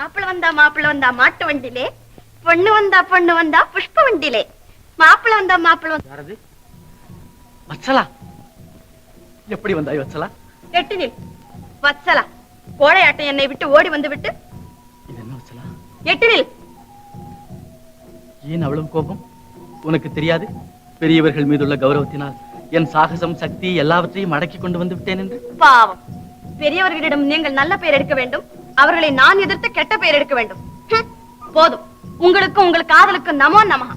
மாப்பிள வந்தா மாப்பிள வந்தா மாட்டு வண்டிலே பொண்ணு வந்தா பொண்ணு வந்தா புஷ்ப வண்டிலே. மாப்பிள வந்தா மாப்பிள வந்தா வச்சலா? எப்படி வந்தாய் வச்சலா? எட்டு நில். வச்சலா. கோழையாட்டம் என்னை விட்டு ஓடி வந்து விட்டு. என்ன வச்சலா? எட்டு நில். ஏன் அவ்வளவு கோபம்? உனக்கு தெரியாது. பெரியவர்கள் மீதுள்ள கௌரவத்தினால் என் சாகசம் சக்தி எல்லாவற்றையும் அடக்கி கொண்டு வந்து விட்டேன் என்று. பாவம். பெரியவர்களிடம் நீங்கள் நல்ல பெயர் எடுக்க வேண்டும். அவர்களை நான் எதிர்த்து கெட்ட பெயர் எடுக்க வேண்டும். போதும். உங்களுக்கும் உங்கள் காதலுக்கும் நமோ நமஹ.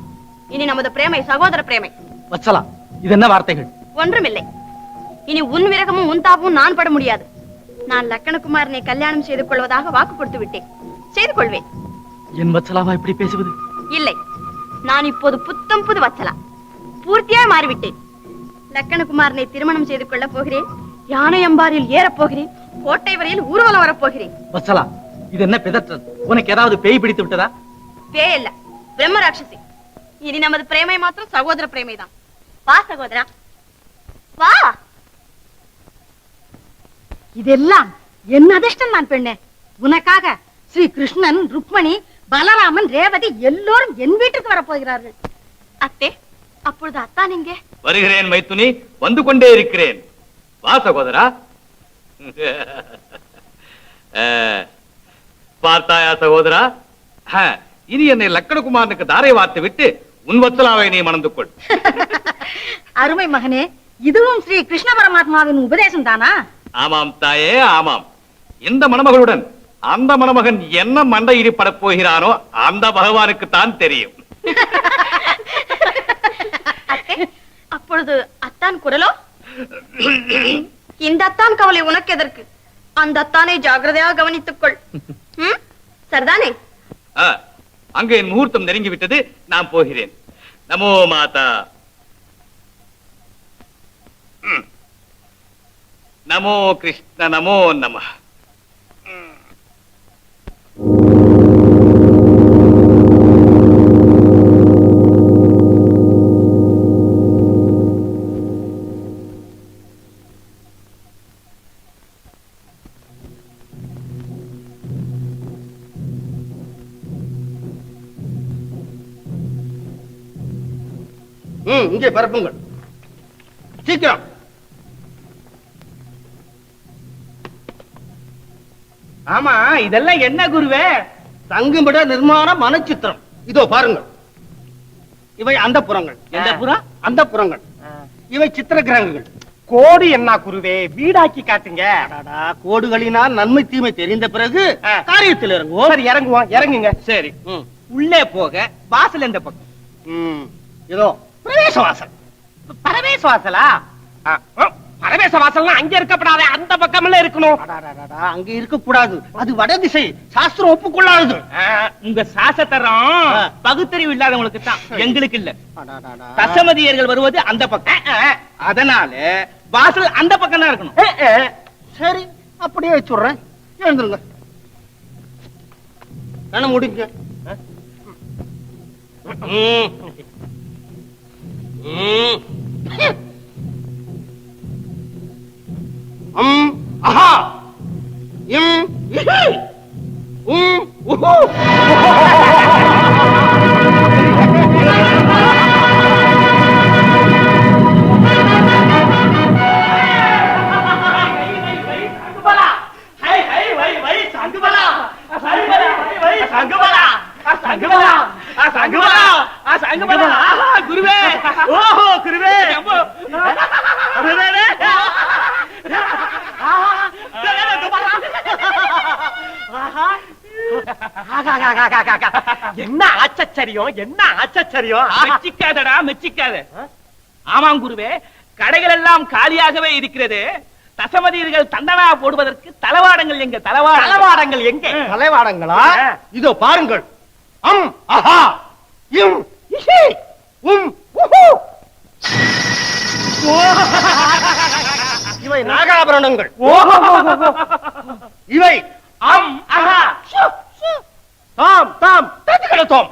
இனி நமது பிரேமை சகோதர பிரேமை. வச்சலா இது என்ன வார்த்தைகள்? ஒன்றுமில்லை. இனி உன் விரகமும் உன் தாபமும் நான் பட முடியாது. நான் லக்கணகுமாரனை கல்யாணம் செய்து கொள்வதாக வாக்கு கொடுத்து விட்டேன். செய்து கொள்வேன். என் வச்சலாவா இப்படி பேசுவது? இல்லை. நான் இப்போது புத்தம் புது வச்சலா பூர்த்தியாய் மாறிவிட்டேன். லக்கணகுமாரனை திருமணம் செய்து கொள்ளப் போகிறேன். யானை அம்பாரில் ஏறப் போகிறேன். கோட்டை வரையில் ஊர்வலம் வரப் போகிறேன் வச்சலா இது என்ன பிதற்றல்? உனக்கு ஏதாவது பேய் பிடித்து விட்டதா? பேய் இல்ல பிரம்ம ராட்சசி. இனி நமது பிரேமை மாத்திரம் சகோதர பிரேமை தான். வா சகோதரா. வா! இதெல்லாம் என் அதிர்ஷ்டம் நான் பெண்ணே. உனக்காக ஸ்ரீ கிருஷ்ணன் ருக்மணி பலராமன் ரேவதி எல்லோரும் என் வீட்டுக்கு வரப்போகிறார்கள். அத்தே அப்பொழுது அத்தான் இங்கே. வருகிறேன் மைத்துனி. வந்து கொண்டே இருக்கிறேன். வா சகோதரா. பார்த்தாயா சகோதரா? இனி என்னை லக்கணகுமாரனுக்கு தாரை வார்த்து விட்டு உன் வத்சலாவை நீ மணந்து கொள். அருமை மகனே இதுவும் ஸ்ரீ கிருஷ்ண பரமாத்மாவின் உபதேசம் தானா? ஆமாம் தாயே ஆமாம். இந்த மணமகளுடன் அந்த மணமகன் என்ன மண்டை இடிப்படப் போகிறானோ அந்த பகவானுக்கு தான் தெரியும். அப்பொழுது அத்தான் குரலோ? இந்த அத்தான் கவலை உனக்கு எதற்கு? அந்த அத்தானை ஜாக்கிரதையாக கவனித்துக் கொள் ம்? சரிதானே? அங்கே என் முகூர்த்தம் நெருங்கி விட்டது நான் போகிறேன். நமோ மாதா. நமோ கிருஷ்ண நமோ நம. இங்கே பரப்புங்கள். சீக்கிரம். ஆமா இதெல்லாம் என்ன குருவே? தங்குமிட நிர்மாண மனச்சித்திரம். இதோ பாருங்கள். இவை அந்த புறங்கள். எந்த புறம்? அந்த புறங்கள். இவை சித்திர கிரகங்கள். கோடு என்ன குருவே? வீடாக்கி காட்டுங்க. கோடுகளினால் நன்மை தீமை தெரிந்த பிறகு. காரியத்தில் இறங்குவோம். சரி இறங்குவோம். இறங்குங்க. சரி. உள்ளே போக வாசல் எந்த பக்கம். இதோ பிரவேச வாசல் பரவேச வாசலா ஆ, ஆ, பரவேச வாசல்னா அங்க இருக்கப்படாத அந்த பக்கம்ல இருக்கணும். அங்க இருக்க கூடாது அது வடதிசை. சாஸ்திரம் ஒப்புக்கொள்ளாதது. ஆ, உங்க சாசத்தரம் பகுத்தறிவு இல்லாதவங்களுக்கு தான் எங்களுக்கு இல்ல. தசமதியர்கள் வருவது அந்த பக்கம். அதனால வாசல் அந்த பக்கம் தான் இருக்கணும். சரி அப்படியே வச்சுடுறேன். எழுந்துருங்க. கண்ண முடிங்க. அம் அஹா. இம். இஹி. உம். உஹு. ஓஹோ குருவே. என்ன ஆச்சரியம் என்ன ஆச்சரியம் மெச்சிக்காதடா மெச்சிக்காத. ஆமாம் குருவே கடைகள் எல்லாம் காலியாகவே இருக்கிறது. தசமதியர்கள் தண்டனா போடுவதற்கு தளவாடங்கள் எங்க? தளவாட தளவாடங்கள் எங்க? தலைவாடங்களா ஆ. இதோ பாருங்கள். அம் அஹா இம் இஹி. உம் இவை நாகாபரணங்கள். இவை அம் அஹா! தாம் தாம் தத்துக்களத்தோம்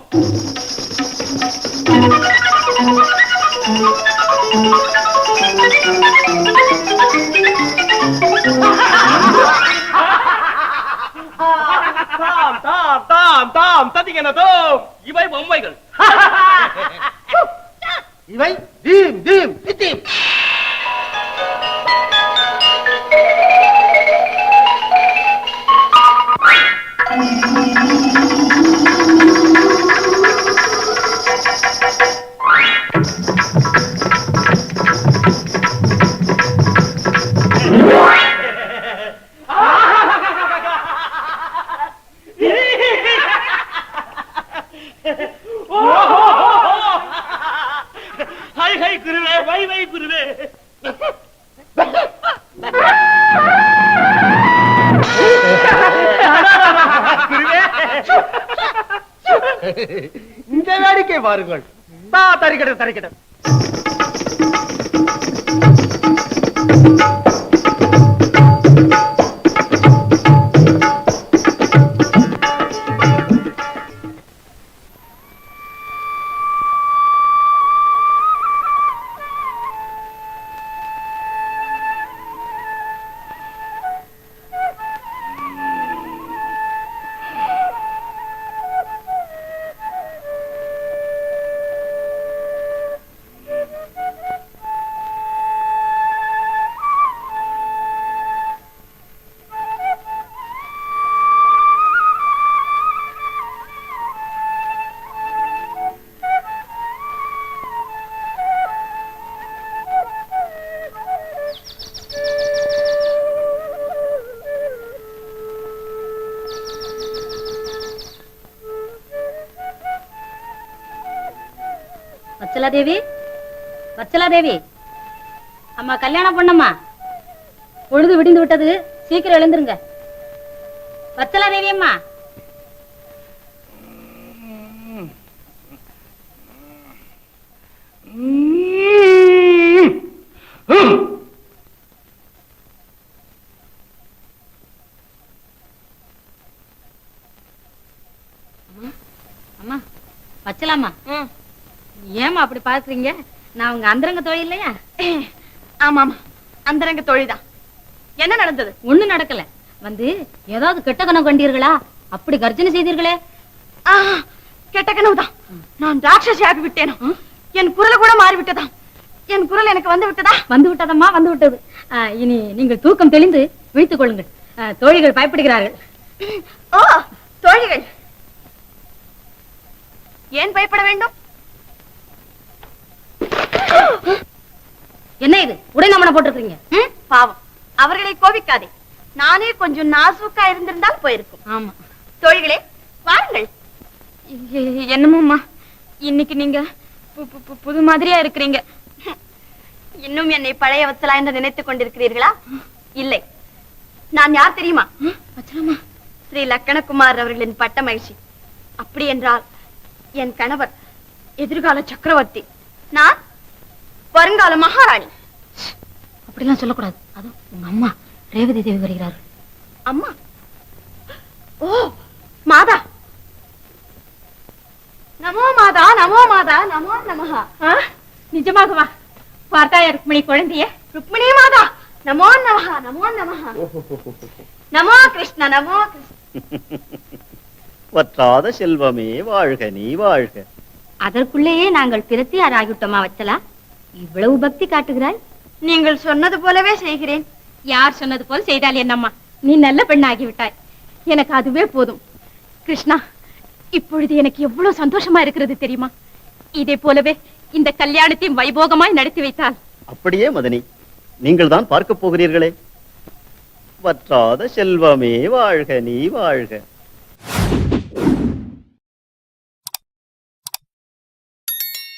தாம் தாம் தாம் தாம் ததிகனதோ இவை பொம்மைகள். ஹை ஹை குருவே வை வை குருவே இந்த வேடிக்கை பாருங்கள். தரிக்கட்டும் தரிக்கட்டும் வச்சலாதேவி? வச்சலாதேவி. அம்மா கல்யாணம் பண்ணம்மா. பொழுது விடிந்து விட்டது. சீக்கிரம் எழுந்துருங்க. வச்சலாதேவி அம்மா அம்மா. வச்சலாமா ஏமா அப்படி பாக்குறீங்க? நான் உங்க அந்தரங்க தொழில் இல்லையா? ஆமா ஆமா அந்தரங்க தொழில்தான் என்ன நடந்தது? ஒண்ணு நடக்கல. வந்து ஏதாவது கெட்ட கனவு கண்டீர்களா? அப்படி கர்ஜனை செய்தீர்களே? கெட்ட கனவுதான். நான் ராட்சசி ஆகி விட்டேனோ? என் குரல் கூட மாறி விட்டதாம் என் குரல் எனக்கு வந்து விட்டதா? வந்து விட்டதம்மா வந்து விட்டது. இனி நீங்கள் தூக்கம் தெளிந்து விழித்துக் கொள்ளுங்கள். தோழிகள் பயப்படுகிறார்கள். ஓ தோழிகள். ஏன் பயப்பட வேண்டும்? என்ன இது? உடைநாமனை போட்டிருக்கீங்க பாவம். அவர்களை கோபிக்காதே. நானே கொஞ்சம் நாசூக்கா இருந்திருந்தால் போயிருக்கும். ஆமா. தோழிகளே வாருங்கள். என்னமோம்மா? இன்னைக்கு நீங்க புது மாதிரியா இருக்கிறீங்க. இன்னும் என்னை பழைய வச்சலா என்று நினைத்துக் கொண்டிருக்கிறீர்களா? இல்லை. நான் யார் தெரியுமா? ஸ்ரீ லக்கணகுமார் அவர்களின் பட்ட மகிழ்ச்சி. அப்படி என்றால் என் கணவர் எதிர்கால சக்கரவர்த்தி. நான் வருங்கால மகாராணி. அப்படிலாம் சொல்லக்கூடாது. அதுவும் உங்க அம்மா. ரேவதி தேவி வருகிறார்கள் அம்மா? ஓ மாதா. நமோ மாதா நமோ மாதா நமோ நமஹா. நிஜமாகவா பார்த்தாயா ருக்மிணி குழந்தைய? ருக்மிணி மாதா. நமோ நமஹா நமோ நமஹா. நமோ கிருஷ்ண நமோ கிருஷ்ண. வற்றாத செல்வமே வாழ்க நீ வாழ்க. அதற்குள்ளேயே நாங்கள் பிரத்தியார் ஆகிவிட்டோமா வச்சலா? இவ்வளவு பக்தி காட்டுகிறாய்? நீங்கள் சொன்னது போலவே செய்கிறேன். யார் சொன்னது போல் செய்தால் என்னம்மா நீ நல்ல பெண்ணாகி விட்டாய் எனக்கு அதுவே போதும். கிருஷ்ணா இப்பொழுது எனக்கு எவ்வளவு சந்தோஷமா இருக்கிறது தெரியுமா? இதே போலவே இந்த கல்யாணத்தையும் வைபோகமாய் நடத்தி வைத்தால். அப்படியே மதனி நீங்கள் தான் பார்க்க போகிறீர்களே. வற்றாத செல்வமே வாழ்க நீ வாழ்க.